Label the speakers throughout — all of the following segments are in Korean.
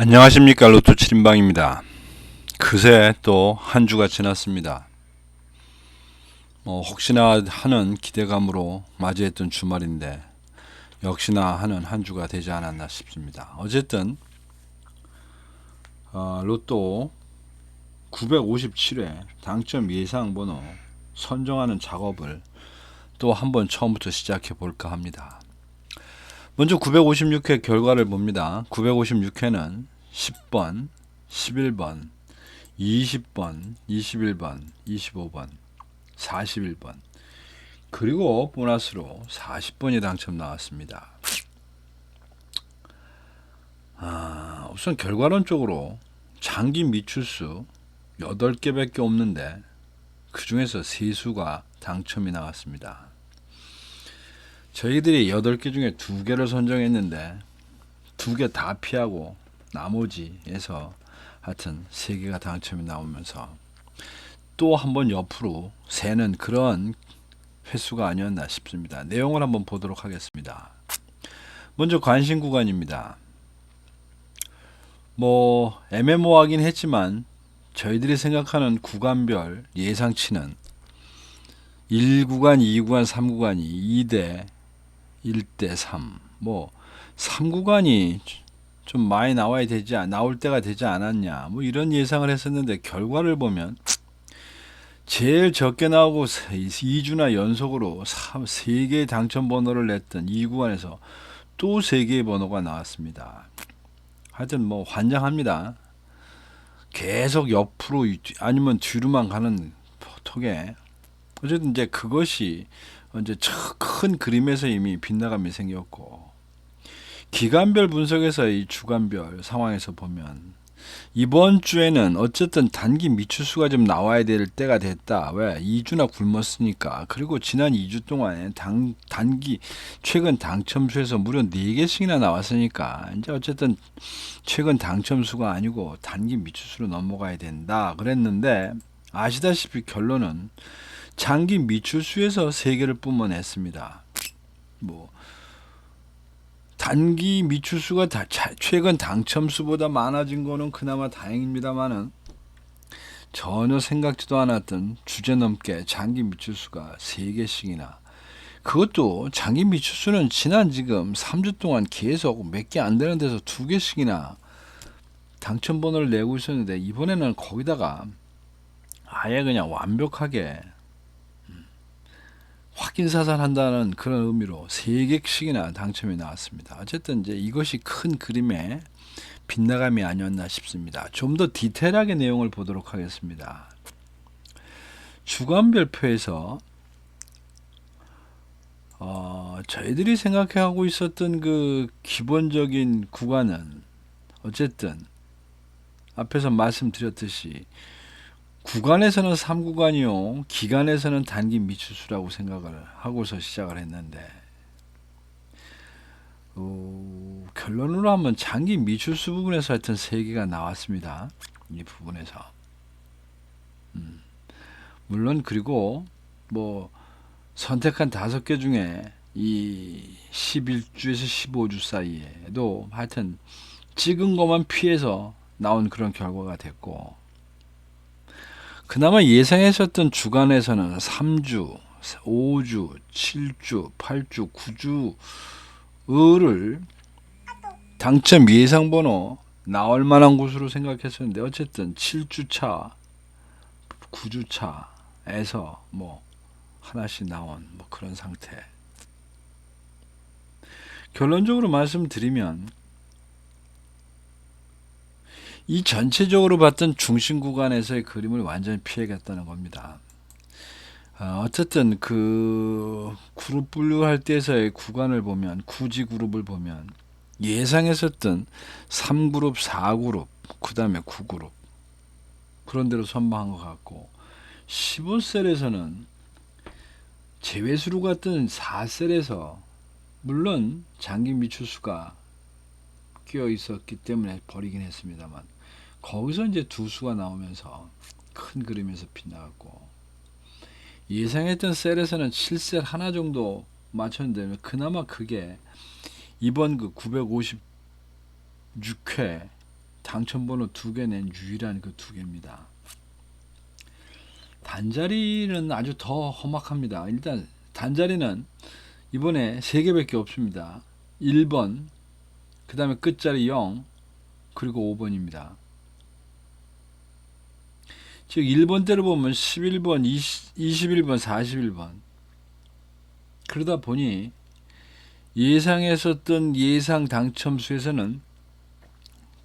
Speaker 1: 안녕하십니까 로또 7인방입니다. 그새 또 한 주가 지났습니다. 뭐 혹시나 하는 기대감으로 맞이했던 주말인데 역시나 하는 한 주가 되지 않았나 싶습니다. 어쨌든 어, 로또 957회 당첨 예상 번호 선정하는 작업을 또 한번 처음부터 시작해 볼까 합니다. 먼저 956회 결과를 봅니다. 956회는 10번, 11번, 20번, 21번, 25번, 41번, 그리고 보너스로 40번이 당첨 나왔습니다. 아, 우선 결과론적으로 장기 미출수 8개밖에 없는데 그 중에서 세 수가 당첨이 나왔습니다. 저희들이 8개 중에 2개를 선정했는데 두개다 피하고 나머지에서 하여튼 3개가 당첨이 나오면서 또 한 번 옆으로 새는 그런 횟수가 아니었나 싶습니다. 내용을 한번 보도록 하겠습니다. 먼저 관심 구간입니다. 뭐 애매모호하긴 했지만 저희들이 생각하는 구간별 예상치는 1구간, 2구간, 3구간이 2대 1대 3. 뭐 3구간이 좀 많이 나와야 되지 않- 나올 때가 되지 않았냐. 뭐 이런 예상을 했었는데 결과를 보면 제일 적게 나오고 2주나 연속으로 3개의 당첨 번호를 냈던 2구간에서 또 3개의 번호가 나왔습니다. 하여튼 뭐 환장합니다. 계속 옆으로 아니면 뒤로만 가는 톡에 어쨌든 이제 그것이 이제 저큰 그림에서 이미 빗나감이 생겼고 기간별 분석에서 이 주간별 상황에서 보면 이번 주에는 어쨌든 단기 미추수가 좀 나와야 될 때가 됐다. 왜? 2주나 굶었으니까. 그리고 지난 2주 동안에 당, 단기 최근 당첨수에서 무려 4개씩이나 나왔으니까 이제 어쨌든 최근 당첨수가 아니고 단기 미추수로 넘어가야 된다. 그랬는데 아시다시피 결론은 장기 미출수에서 세 개를 뿜어냈습니다. 뭐 단기 미출수가 다, 자- 최근 당첨수보다 많아진 거는 그나마 다행입니다만은 전혀 생각지도 않았던 주제 넘게 장기 미출수가 세 개씩이나 그것도 장기 미출수는 지난 지금 3주 동안 계속 몇 개 안 되는 데서 두 개씩이나 당첨 번호를 내고 있었는데 이번에는 거기다가 아예 그냥 완벽하게 확인 사살한다는 그런 의미로 세 개씩이나 당첨이 나왔습니다. 어쨌든 이제 이것이 큰 그림의 빗나감이 아니었나 싶습니다. 좀 더 디테일하게 내용을 보도록 하겠습니다. 주간별표에서 어, 저희들이 생각하고 있었던 그 기본적인 구간은 어쨌든 앞에서 말씀드렸듯이 구간에서는 3구간이요. 기간에서는 단기 미추수라고 생각을 하고서 시작을 했는데 어, 결론으로 하면 장기 미추수 부분에서 하여튼 3개가 나왔습니다. 이 부분에서 음, 물론 그리고 뭐 선택한 다섯 개 중에 이 11주에서 15주 사이에도 하여튼 찍은 것만 피해서 나온 그런 결과가 됐고 그나마 예상했었던 주간에서는 3주, 5주, 7주, 8주, 9주를 당첨 예상 번호 나올 만한 곳으로 생각했었는데 어쨌든 7주 차, 9주 차에서 뭐 하나씩 나온 뭐 그런 상태. 결론적으로 말씀드리면 이 전체적으로 봤던 중심 구간에서의 그림을 완전히 피해갔다는 겁니다. 어, 어쨌든 그 그룹 분류할 때에서의 구간을 보면 구지 그룹을 보면 예상했었던 3그룹, 4그룹, 그 다음에 9그룹 그런 대로 선방한 것 같고 15셀에서는 제외수로 같은 4셀에서 물론 장기 미추수가 끼어 있었기 때문에 버리긴 했습니다만 거기서 이제 두 수가 나오면서 큰 그림에서 빗나갔고 예상했던 셀에서는 7셀 하나 정도 맞췄는데 그나마 그게 이번 그 956회 당첨번호 두 개 낸 유일한 그 두 개입니다. 단자리는 아주 더 험악합니다. 일단 단자리는 이번에 세 개밖에 없습니다. 1번, 그 다음에 끝자리 0, 그리고 5번입니다. 즉 1번 대로 보면 11번, 20, 21번, 41번. 그러다 보니 예상했었던 예상 당첨수에서는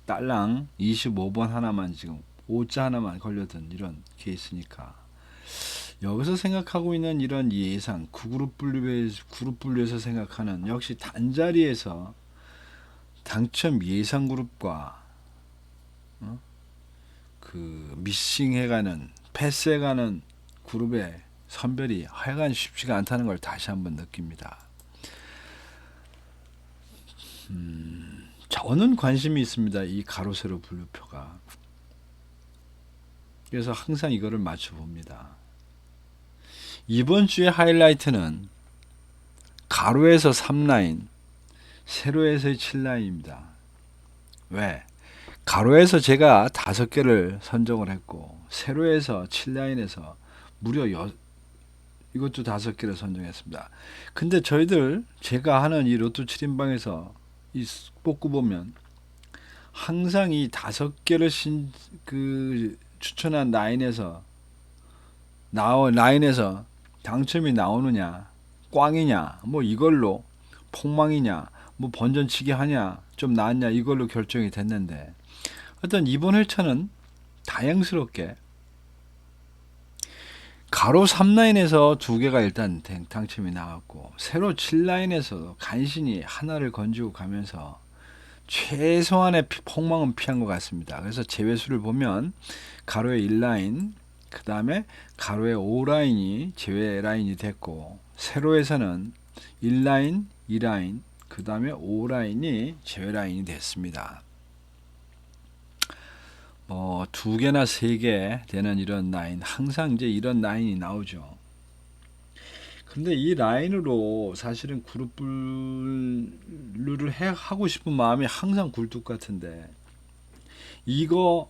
Speaker 1: 딸랑 25번 하나만 지금 오자 하나만 걸려든 이런 케이스니까 여기서 생각하고 있는 이런 예상 구그룹 분류에 그룹 분류에서 생각하는 역시 단자리에서 당첨 예상 그룹과 어? 그 미싱해가는 패스해가는 그룹의 선별이 하여간 쉽지가 않다는 걸 다시 한번 느낍니다. 음, 저는 관심이 있습니다. 이 가로 세로 분류표가. 그래서 항상 이거를 맞춰 봅니다. 이번 주의 하이라이트는 가로에서 3라인, 세로에서의 7라인입니다. 왜? 가로에서 제가 다섯 개를 선정을 했고 세로에서 7라인에서 무려 여, 이것도 다섯 개를 선정했습니다. 근데 저희들 제가 하는 이 로또 7인방에서 이 뽑고 보면 항상 이 다섯 개를 신, 그 추천한 라인에서 나오 라인에서 당첨이 나오느냐 꽝이냐 뭐 이걸로 폭망이냐 뭐 번전치기 하냐 좀 나았냐 이걸로 결정이 됐는데 어떤 이번 회차는 다행스럽게 가로 3라인에서 두 개가 일단 당- 당첨이 나왔고 세로 7라인에서 간신히 하나를 건지고 가면서 최소한의 피- 폭망은 피한 것 같습니다. 그래서 제외수를 보면 가로의 1라인, 그 다음에 가로의 5라인이 제외 라인이 됐고 세로에서는 1라인, 2라인, 그 다음에 5라인이 제외 라인이 됐습니다. 뭐두 개나 세 개 되는 이런 라인 항상 이제 이런 라인이 나오죠. 근데 이 라인으로 사실은 그룹 분류를 해 하고 싶은 마음이 항상 굴뚝 같은데 이거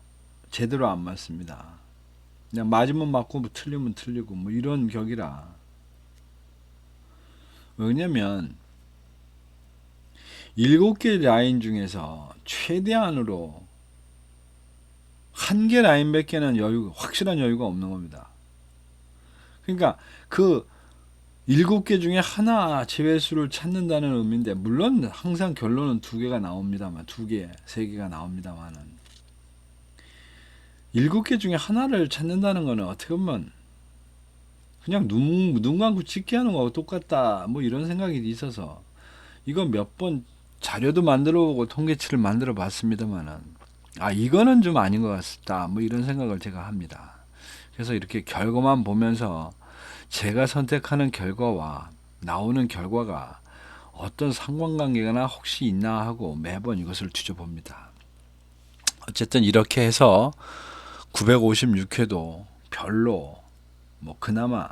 Speaker 1: 제대로 안 맞습니다. 그냥 맞으면 맞고 뭐 틀리면 틀리고 뭐 이런 격이라. 왜냐면 일곱 개 라인 중에서 최대한으로 한 개 라인밖에는 여유 확실한 여유가 없는 겁니다. 그러니까 그 일곱 개 중에 하나 제외수를 찾는다는 의미인데 물론 항상 결론은 두 개가 나옵니다만 두 개, 세 개가 나옵니다만은 일곱 개 중에 하나를 찾는다는 거는 어떻게 보면 그냥 눈, 눈 감고 찍게 하는 거하고 똑같다 뭐 이런 생각이 있어서 이거 몇번 자료도 만들어 보고 통계치를 만들어 봤습니다만은 아 이거는 좀 아닌 것 같다. 뭐 이런 생각을 제가 합니다. 그래서 이렇게 결과만 보면서 제가 선택하는 결과와 나오는 결과가 어떤 상관관계가 혹시 있나 하고 매번 이것을 뒤져봅니다. 어쨌든 이렇게 해서 956회도 별로 뭐 그나마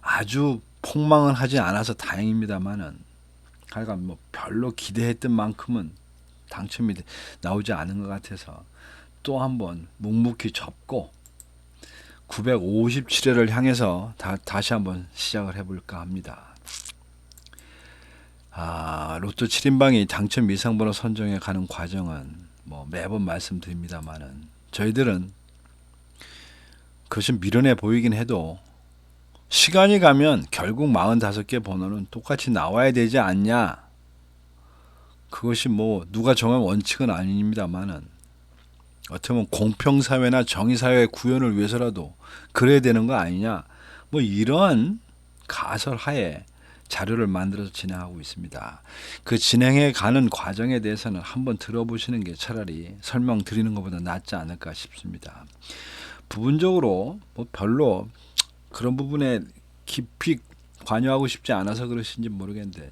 Speaker 1: 아주 폭망은 하지 않아서 다행입니다만은 하여간 뭐 별로 기대했던 만큼은 당첨이 돼- 나오지 않은 것 같아서 또 한번 묵묵히 접고 957회를 향해서 다, 다시 한번 시작을 해볼까 합니다. 아, 로또 7인방이 당첨 이상번호 선정해 가는 과정은 뭐 매번 말씀드립니다만은 저희들은 그것이 미련해 보이긴 해도 시간이 가면 결국 45개 번호는 똑같이 나와야 되지 않냐. 그것이 뭐 누가 정한 원칙은 아닙니다만은 어떻게 보면 공평 사회나 정의 사회의 구현을 위해서라도 그래야 되는 거 아니냐. 뭐 이러한 가설하에 자료를 만들어서 진행하고 있습니다. 그 진행해 가는 과정에 대해서는 한번 들어보시는 게 차라리 설명 드리는 것보다 낫지 않을까 싶습니다. 부분적으로 뭐 별로 그런 부분에 깊이 관여하고 싶지 않아서 그러신지 모르겠는데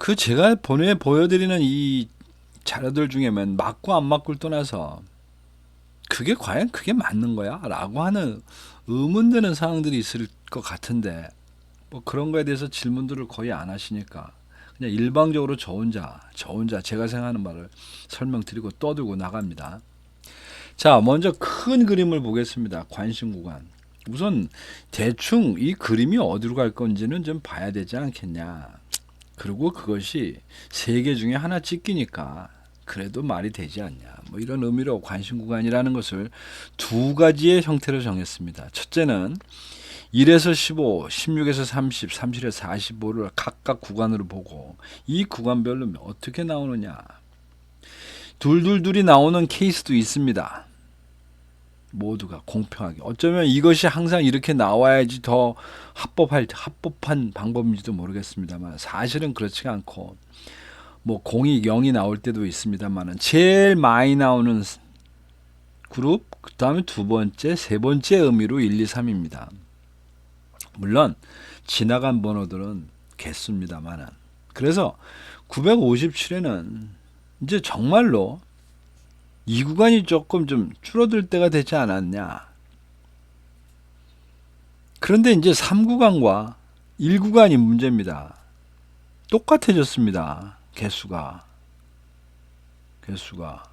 Speaker 1: 그 제가 보내 보여드리는 이 자료들 중에면 맞고 안 맞고를 떠나서 그게 과연 그게 맞는 거야? 라고 하는 의문되는 상황들이 있을 것 같은데 뭐 그런 거에 대해서 질문들을 거의 안 하시니까 그냥 일방적으로 저 혼자, 저 혼자 제가 생각하는 말을 설명드리고 떠들고 나갑니다. 자, 먼저 큰 그림을 보겠습니다. 관심 구간. 우선 대충 이 그림이 어디로 갈 건지는 좀 봐야 되지 않겠냐. 그리고 그것이 세 개 중에 하나 찍기니까 그래도 말이 되지 않냐. 뭐 이런 의미로 관심 구간이라는 것을 두 가지의 형태로 정했습니다. 첫째는 1에서 15, 16에서 30, 37에서 45를 각각 구간으로 보고 이 구간별로 어떻게 나오느냐. 둘둘둘이 나오는 케이스도 있습니다. 모두가 공평하게. 어쩌면 이것이 항상 이렇게 나와야지 더 합법할 합법한 방법인지도 모르겠습니다만 사실은 그렇지가 않고 뭐 공이 0이 나올 때도 있습니다만은 제일 많이 나오는 그룹 그다음에 두 번째, 세 번째 의미로 1, 2, 3입니다. 물론 지나간 번호들은 개수입니다만은 그래서 957에는 이제 정말로 이 구간이 조금 좀 줄어들 때가 되지 않았냐. 그런데 이제 3구간과 1구간이 문제입니다. 똑같아졌습니다. 개수가. 개수가.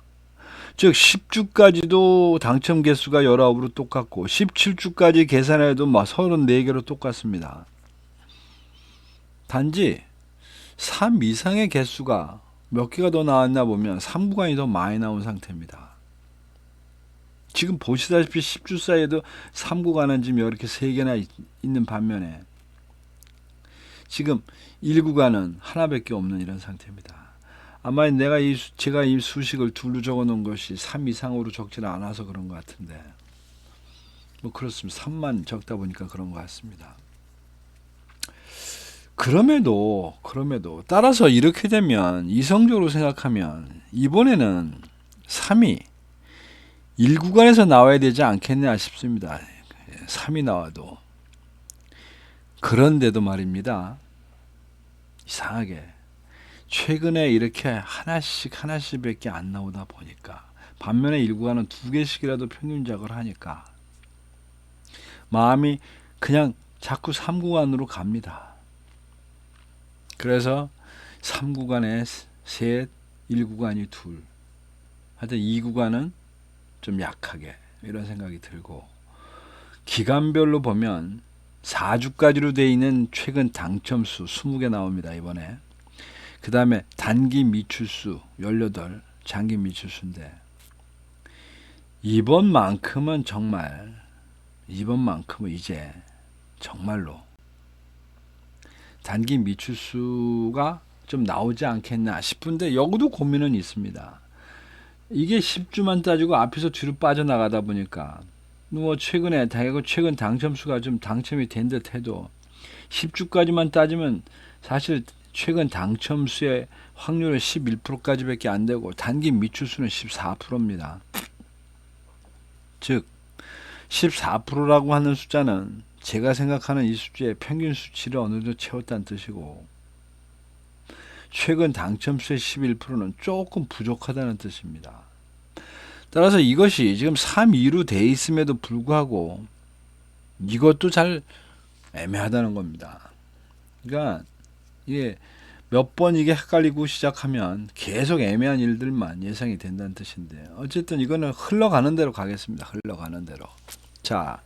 Speaker 1: 즉 10주까지도 당첨 개수가 19으로 똑같고 17주까지 계산해도 막 34개로 똑같습니다. 단지 3 이상의 개수가 몇 개가 더 나왔나 보면 3구간이 더 많이 나온 상태입니다. 지금 보시다시피 10주 사이에도 3구간은 지금 이렇게 3개나 있, 있는 반면에 지금 1구간은 하나밖에 없는 이런 상태입니다. 아마 내가 이 수- 제가 이 수식을 둘로 적어 놓은 것이 3 이상으로 적지는 않아서 그런 것 같은데 뭐 그렇습니다. 3만 적다 보니까 그런 것 같습니다. 그럼에도 그럼에도 따라서 이렇게 되면 이성적으로 생각하면 이번에는 3이 1구간에서 나와야 되지 않겠냐 싶습니다. 3이 나와도 그런데도 말입니다. 이상하게 최근에 이렇게 하나씩 하나씩밖에 안 나오다 보니까 반면에 1구간은 두 개씩이라도 평균작을 하니까 마음이 그냥 자꾸 3구간으로 갑니다. 그래서 3구간에 셋, 1구간이 둘. 하여튼 2구간은 좀 약하게 이런 생각이 들고 기간별로 보면 4주까지로 돼 있는 최근 당첨수 20개 나옵니다. 이번에. 그 다음에 단기 미출수 18, 장기 미출수인데 이번만큼은 정말 이번만큼은 이제 정말로 단기 미출수가 좀 나오지 않겠나 싶은데 여기도 고민은 있습니다. 이게 10주만 따지고 앞에서 뒤로 빠져나가다 보니까 뭐 최근에 다이고 최근 당첨수가 좀 당첨이 된 듯 해도 10주까지만 따지면 사실 최근 당첨수의 확률은 11%까지밖에 안 되고 단기 미출수는 14%입니다. 즉 14%라고 하는 숫자는 제가 생각하는 이 숫자의 평균 수치를 어느 정도 채웠다는 뜻이고 최근 당첨수의 11%는 조금 부족하다는 뜻입니다. 따라서 이것이 지금 3, 2로 돼 있음에도 불구하고 이것도 잘 애매하다는 겁니다. 그러니까 이게 몇 번 이게 헷갈리고 시작하면 계속 애매한 일들만 예상이 된다는 뜻인데 어쨌든 이거는 흘러가는 대로 가겠습니다. 흘러가는 대로. 자,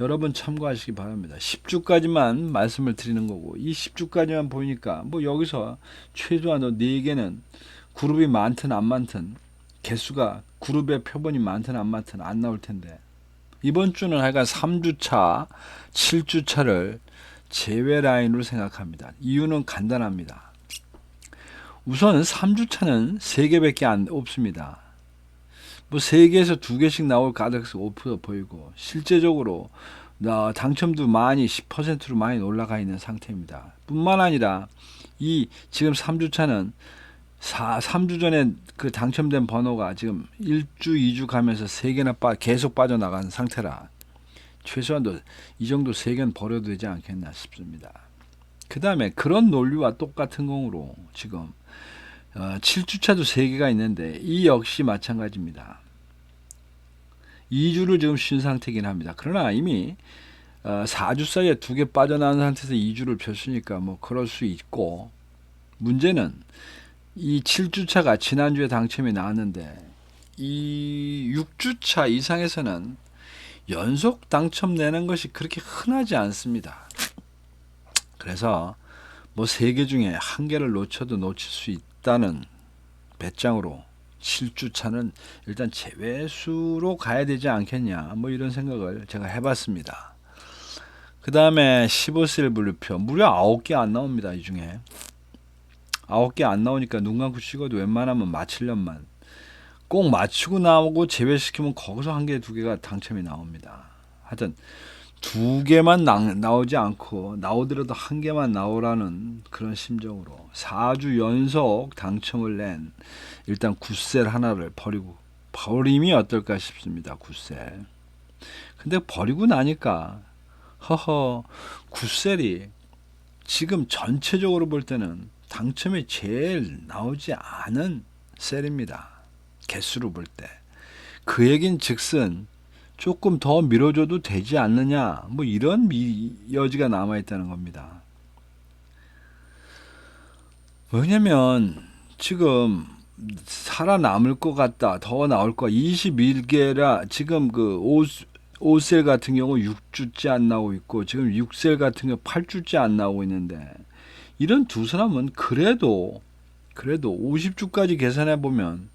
Speaker 1: 여러분 참고하시기 바랍니다. 10주까지만 말씀을 드리는 거고 이 10주까지만 보니까 뭐 여기서 최소한 4개는 그룹이 많든 안 많든 개수가 그룹의 표본이 많든 안 많든 안 나올 텐데 이번 주는 하여간 3주차, 7주차를 제외 라인으로 생각합니다. 이유는 간단합니다. 우선 3주차는 3개밖에 안 없습니다. 뭐 3개에서 2개씩 나올 가능성이 없어 보이고 실제적으로 나 당첨도 많이 10%로 많이 올라가 있는 상태입니다. 뿐만 아니라 이 지금 3주차는 4, 3주 전에 그 당첨된 번호가 지금 1주, 2주 가면서 3개나 빠, 계속 빠져나간 상태라 최소한도 이 정도 3개는 버려도 되지 않겠나 싶습니다. 그 다음에 그런 논리와 똑같은 공으로 지금 어, 7주차도 3개가 있는데 이 역시 마찬가지입니다. 2주를 지금 쉰 상태긴 합니다. 그러나 이미 어, 4주 사이에 두 개 빠져나온 상태에서 2주를 폈으니까 뭐 그럴 수 있고 문제는 이 7주차가 지난주에 당첨이 나왔는데 이 6주차 이상에서는 연속 당첨 내는 것이 그렇게 흔하지 않습니다. 그래서 뭐 세 개 중에 한 개를 놓쳐도 놓칠 수 있 다는 배짱으로 7주차는 일단 제외수로 가야 되지 않겠냐 뭐 이런 생각을 제가 해봤습니다. 그 다음에 15셀 분류표 무려 9개 안 나옵니다 이 중에 9개 안 나오니까 눈 감고 찍어도 웬만하면 맞힐련만 꼭 맞추고 나오고 제외시키면 거기서 한 개 두 개가 당첨이 나옵니다. 하여튼 두 개만 나, 나오지 않고 나오더라도 한 개만 나오라는 그런 심정으로 4주 연속 당첨을 낸 일단 굿셀 하나를 버리고 버림이 어떨까 싶습니다. 굿셀. 근데 버리고 나니까 허허 굿셀이 지금 전체적으로 볼 때는 당첨이 제일 나오지 않은 셀입니다. 개수로 볼 때. 그 얘긴 즉슨 조금 더 밀어줘도 되지 않느냐 뭐 이런 미, 여지가 남아 있다는 겁니다. 왜냐면 지금 살아남을 것 같다 더 나올 거 21개라 지금 그 5, 5셀 같은 경우 6주째 안 나오고 있고 지금 6셀 같은 경우 8주째 안 나오고 있는데 이런 두 사람은 그래도 그래도 50주까지 계산해 보면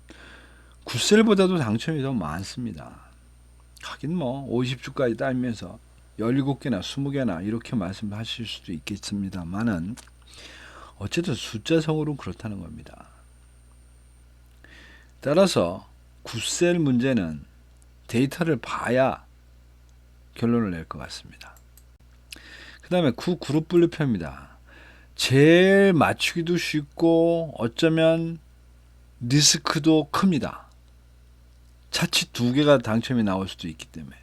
Speaker 1: 9셀보다도 당첨이 더 많습니다. 하긴 뭐 50주까지 따면서 17개나 20개나 이렇게 말씀하실 수도 있겠습니다만은 어쨌든 숫자성으로는 그렇다는 겁니다. 따라서 9셀 문제는 데이터를 봐야 결론을 낼 것 같습니다. 그 다음에 9 그룹 분류표입니다. 제일 맞추기도 쉽고 어쩌면 리스크도 큽니다. 차치 두 개가 당첨이 나올 수도 있기 때문에.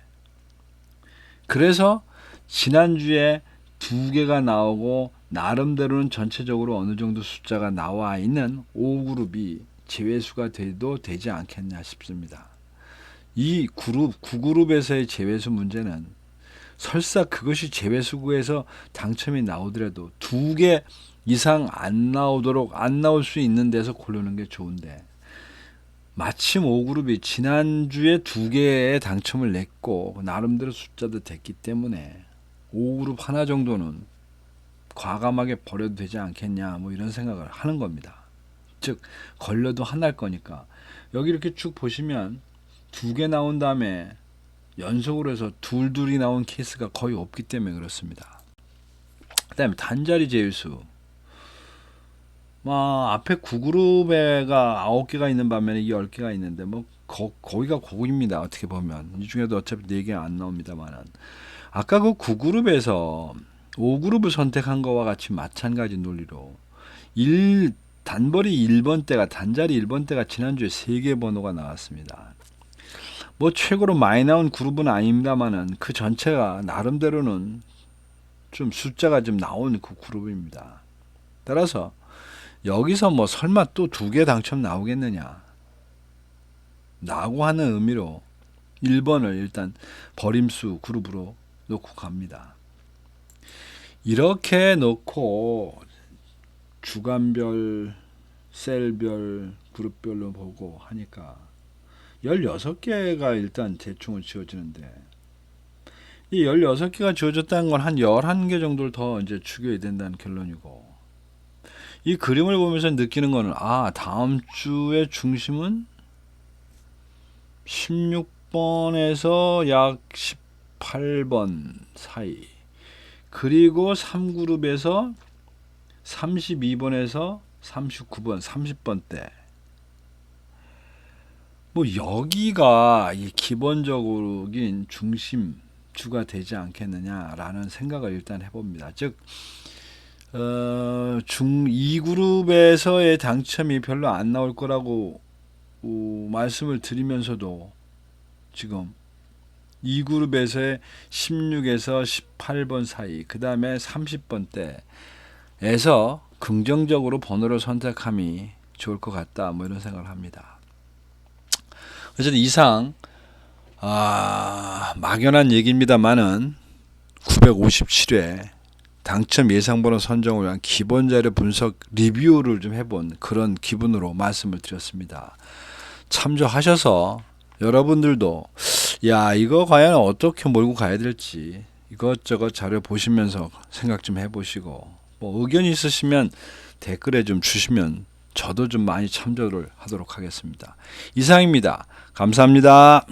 Speaker 1: 그래서 지난주에 두 개가 나오고 나름대로는 전체적으로 어느 정도 숫자가 나와 있는 5그룹이 제외수가 돼도 되지 않겠냐 싶습니다. 이 그룹 9그룹에서의 제외수 문제는 설사 그것이 제외수구에서 당첨이 나오더라도 두 개 이상 안 나오도록 안 나올 수 있는 데서 고르는 게 좋은데 마침 5그룹이 지난주에 두 개의 당첨을 냈고 나름대로 숫자도 됐기 때문에 5그룹 하나 정도는 과감하게 버려도 되지 않겠냐 뭐 이런 생각을 하는 겁니다. 즉 걸려도 하나일 거니까 여기 이렇게 쭉 보시면 두 개 나온 다음에 연속으로 해서 둘둘이 나온 케이스가 거의 없기 때문에 그렇습니다. 그 다음에 단자리 제일수 뭐 앞에 9그룹에가 9개가 있는 반면에 10개가 있는데 뭐 거, 거기가 고입니다. 어떻게 보면. 이 중에도 어차피 4개 안 나옵니다만은. 아까 그 9그룹에서 5그룹을 선택한 거와 같이 마찬가지 논리로 1 단벌이 1번 때가 단자리 1번 때가 지난주에 3개 번호가 나왔습니다. 뭐 최고로 많이 나온 그룹은 아닙니다만은 그 전체가 나름대로는 좀 숫자가 좀 나온 그 그룹입니다. 따라서 여기서 뭐 설마 또 두 개 당첨 나오겠느냐 라고 하는 의미로 1번을 일단 버림수 그룹으로 놓고 갑니다. 이렇게 놓고 주간별, 셀별, 그룹별로 보고 하니까 16개가 일단 대충은 지어지는데 이 16개가 지어졌다는 건 한 11개 정도를 더 이제 추겨야 된다는 결론이고 이 그림을 보면서 느끼는 거는 아 다음 주의 중심은 16번에서 약 18번 사이 그리고 3그룹에서 32번에서 39번 30번 때뭐 여기가 이 기본적으로긴 중심주가 되지 않겠느냐라는 생각을 일단 해봅니다. 즉 어, 중 2그룹에서의 당첨이 별로 안 나올 거라고 어, 말씀을 드리면서도 지금 2그룹에서의 16에서 18번 사이, 그 다음에 30번 때에서 긍정적으로 번호를 선택함이 좋을 것 같다. 뭐 이런 생각을 합니다. 어쨌든 이상, 아, 막연한 얘기입니다만은 957회 당첨 예상번호 선정을 위한 기본 자료 분석 리뷰를 좀 해본 그런 기분으로 말씀을 드렸습니다. 참조하셔서 여러분들도 야 이거 과연 어떻게 몰고 가야 될지 이것저것 자료 보시면서 생각 좀 해보시고 뭐 의견 있으시면 댓글에 좀 주시면 저도 좀 많이 참조를 하도록 하겠습니다. 이상입니다. 감사합니다.